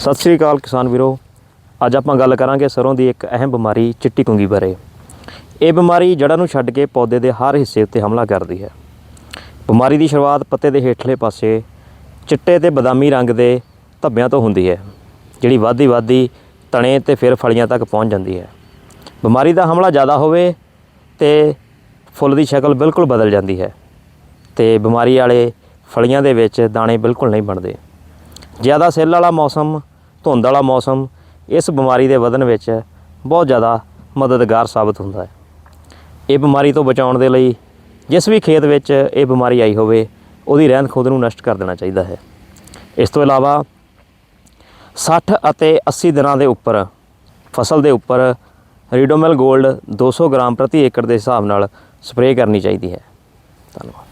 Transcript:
ਸਤਿ ਸ੍ਰੀ ਅਕਾਲ ਕਿਸਾਨ ਵੀਰੋ। ਅੱਜ ਆਪਾਂ ਗੱਲ ਕਰਾਂਗੇ ਸਰੋਂ ਦੀ ਇੱਕ ਅਹਿਮ ਬਿਮਾਰੀ ਚਿੱਟੀ ਕੁੰਗੀ ਬਾਰੇ। ਇਹ ਬਿਮਾਰੀ ਜੜ੍ਹਾਂ ਨੂੰ ਛੱਡ ਕੇ ਪੌਦੇ ਦੇ ਹਰ ਹਿੱਸੇ ਉੱਤੇ ਹਮਲਾ ਕਰਦੀ ਹੈ। ਬਿਮਾਰੀ ਦੀ ਸ਼ੁਰੂਆਤ ਪੱਤੇ ਦੇ ਹੇਠਲੇ ਪਾਸੇ ਚਿੱਟੇ ਤੇ ਬਦਾਮੀ ਰੰਗ ਦੇ ਧੱਬਿਆਂ ਤੋਂ ਹੁੰਦੀ ਹੈ, ਜਿਹੜੀ ਵੱਧਦੀ ਵੱਧਦੀ ਤਣੇ ਤੇ ਫਿਰ ਫਲੀਆਂ ਤੱਕ ਪਹੁੰਚ ਜਾਂਦੀ ਹੈ। ਬਿਮਾਰੀ ਦਾ ਹਮਲਾ ਜ਼ਿਆਦਾ ਹੋਵੇ ਤੇ ਫੁੱਲ ਦੀ ਸ਼ਕਲ ਬਿਲਕੁਲ ਬਦਲ ਜਾਂਦੀ ਹੈ ਤੇ ਬਿਮਾਰੀ ਵਾਲੇ ਫਲੀਆਂ ਦੇ ਵਿੱਚ ਦਾਣੇ ਬਿਲਕੁਲ ਨਹੀਂ ਬਣਦੇ। ਜ਼ਿਆਦਾ ਸਿੱਲ ਵਾਲਾ ਮੌਸਮ ਧੁੰਦ ਵਾਲਾ ਮੌਸਮ ਇਸ ਬਿਮਾਰੀ ਦੇ ਵਧਣ ਵਿੱਚ ਬਹੁਤ ਜ਼ਿਆਦਾ ਮਦਦਗਾਰ ਸਾਬਤ ਹੁੰਦਾ ਹੈ। ਇਹ ਬਿਮਾਰੀ ਤੋਂ ਬਚਾਉਣ ਦੇ ਲਈ ਜਿਸ ਵੀ ਖੇਤ ਵਿੱਚ ਇਹ ਬਿਮਾਰੀ ਆਈ ਹੋਵੇ, ਉਹਦੀ ਰਹਿੰਦ ਖੂੰਹਦ ਨੂੰ ਨਸ਼ਟ ਕਰ ਦੇਣਾ ਚਾਹੀਦਾ ਹੈ। ਇਸ ਤੋਂ ਇਲਾਵਾ 60 ਅਤੇ 80 ਦਿਨਾਂ ਦੇ ਉੱਪਰ, ਫਸਲ ਦੇ ਉੱਪਰ ਰੀਡੋਮੈਲ 골ਡ 200 ਗ੍ਰਾਮ ਪ੍ਰਤੀ ਏਕੜ ਦੇ ਹਿਸਾਬ ਨਾਲ ਸਪਰੇਅ ਕਰਨੀ ਚਾਹੀਦੀ ਹੈ। ਧੰਨਵਾਦ।